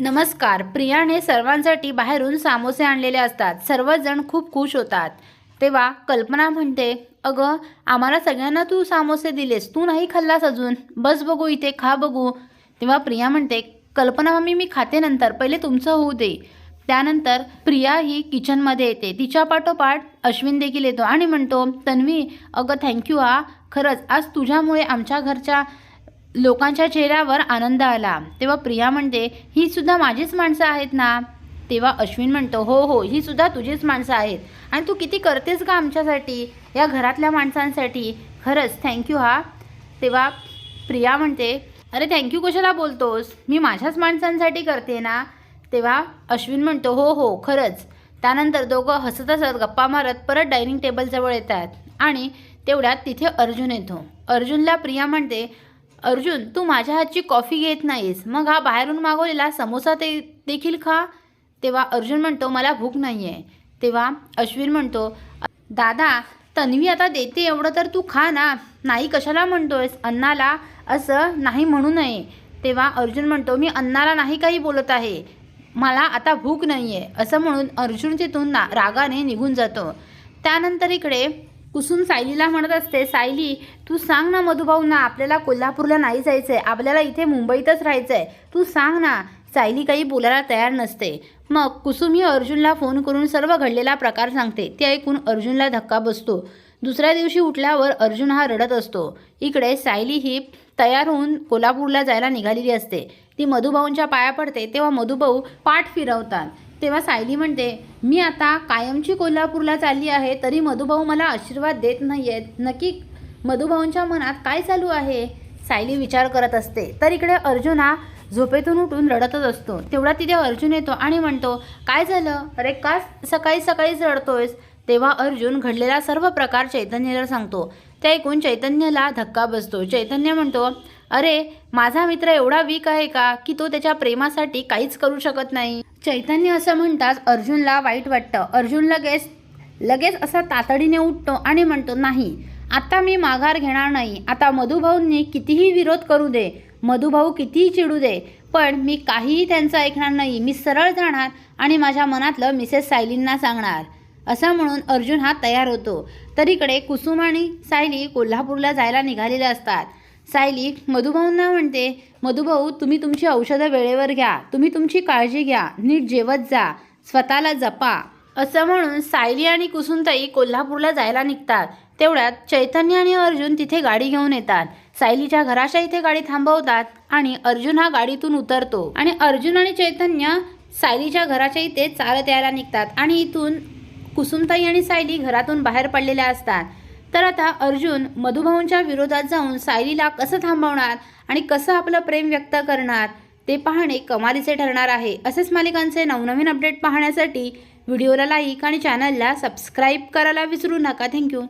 नमस्कार प्रियाने सर्वांसाठी बाहेरून सामोसे आणलेले असतात. सर्वजण खूप खुश होतात. तेव्हा कल्पना म्हणते अगं आम्हाला सगळ्यांना तू सामोसे दिलेस. तू नाही खाल्लास अजून? बस बघू इथे खा बघू. तेव्हा प्रिया म्हणते कल्पना मम्मी मी खाते नंतर. पहिले तुमचं होऊ दे. त्यानंतर प्रिया ही किचनमध्ये येते. तिच्या पाठोपाठ अश्विन देखील येतो आणि म्हणतो तन्वी अगं थँक्यू हा खरंच आज तुझ्यामुळे आमच्या घरच्या लोकांच्या चेहऱ्यावर आनंद आला. तेव्हा प्रिया म्हणते ही सुद्धा माझीच माणसं आहेत ना? तेव्हा अश्विन म्हणतो हो हो ही सुद्धा तुझीच माणसं आहेत. आणि तू किती करतेस का आमच्यासाठी या घरातल्या माणसांसाठी? खरंच थँक्यू हा. तेव्हा प्रिया म्हणते अरे थँक्यू कशाला बोलतोस? मी माझ्याच माणसांसाठी करते ना? तेव्हा अश्विन म्हणतो हो हो खरंच. त्यानंतर दोघं हसत हसत गप्पा मारत परत डायनिंग टेबलजवळ येतात आणि तेवढ्यात तिथे अर्जुन येतो. अर्जुनला प्रिया म्हणते अर्जुन तू माझ्या हातची कॉफी घेत नाहीस. मग हा बाहेरून मागवलेला समोसा ते देखील खा. तेव्हा अर्जुन म्हणतो मला भूक नाही आहे तेव्हा अश्विन म्हणतो दादा तन्वी आता देते एवढं तर तू खा ना. नाही कशाला म्हणतोयस? अन्नाला असं नाही म्हणू नये. तेव्हा अर्जुन म्हणतो मी अन्नाला नाही काही बोलत आहे. मला आता भूक नाही आहे असं म्हणून अर्जुन तिथून ना रागाने निघून जातो. त्यानंतर इकडे कुसुम सायलीला म्हणत असते सायली तू सांग ना मधुभाऊ ना आपल्याला कोल्हापूरला नाही जायचं आहे आपल्याला इथे मुंबईतच राहायचं आहे तू सांग ना सायली काही बोलायला तयार नसते. मग कुसुम ही अर्जुनला फोन करून सर्व घडलेला प्रकार सांगते. ते ऐकून अर्जुनला धक्का बसतो. दुसऱ्या दिवशी उठल्यावर अर्जुन हा रडत असतो. इकडे सायली ही तयार होऊन कोल्हापूरला जायला निघालेली असते. ती मधुभाऊंच्या पाया पडते तेव्हा मधुभाऊ पाठ फिरवतात. तेव्हा सायली म्हणते मी आता कायमची कोल्हापूरला चालली आहे तरी मधुभाऊ मला आशीर्वाद देत नाही आहेत नक्की मधुभाऊंच्या मनात काय चालू आहे? सायली विचार करत असते. तर इकडे अर्जुन हा झोपेतून उठून रडतच असतो. तेवढा तिथे अर्जुन येतो आणि म्हणतो काय झालं? अरे का सकाळी सकाळीच रडतोयस? तेव्हा अर्जुन घडलेला सर्व प्रकार चैतन्याला सांगतो. ते ऐकून चैतन्यला धक्का बसतो. चैतन्य म्हणतो अरे माझा मित्र एवढा वीक आहे का की तो त्याच्या प्रेमासाठी काहीच करू शकत नाही? चैतन्य असं म्हणताच अर्जुनला वाईट वाटतं. अर्जुन लगेच लगेच असा तातडीने उठतो आणि म्हणतो नाही आता मी माघार घेणार नाही. आता मधुभाऊंनी कितीही विरोध करू दे मधुभाऊ कितीही चिडू दे पण मी काहीही त्यांचं ऐकणार नाही. मी सरळ जाणार आणि माझ्या मनातलं मिसेस सायलींना सांगणार. असं म्हणून अर्जुन हा तयार होतो. तरीकडे कुसुम आणि सायली कोल्हापूरला जायला निघालेल्या असतात. सायली मधुभाऊंना म्हणते मधुभाऊ तुम्ही तुमची औषधं वेळेवर घ्या. तुम्ही तुमची काळजी घ्या. नीट जेवत जा. स्वतःला जपा. असं म्हणून सायली आणि कुसुमताई कोल्हापूरला जायला निघतात. तेवढ्यात चैतन्य आणि अर्जुन तिथे गाडी घेऊन येतात. सायलीच्या घराच्या इथे गाडी थांबवतात आणि अर्जुन हा गाडीतून उतरतो. आणि अर्जुन आणि चैतन्य सायलीच्या घराच्या इथे चालत यायला निघतात. आणि इथून कुसुमताई आणि सायली घरातून बाहेर पडलेल्या असतात. तर आता अर्जुन मधुभाऊंच्या विरोधात जाऊन सायलीला कसं थांबवणार आणि कसं आपलं प्रेम व्यक्त करणार ते पाहणे कमालीचे ठरणार आहे. असेच मालिकांचे नवनवीन अपडेट पाहण्यासाठी व्हिडिओला लाईक आणि चॅनलला सबस्क्राईब करायला विसरू नका. थँक्यू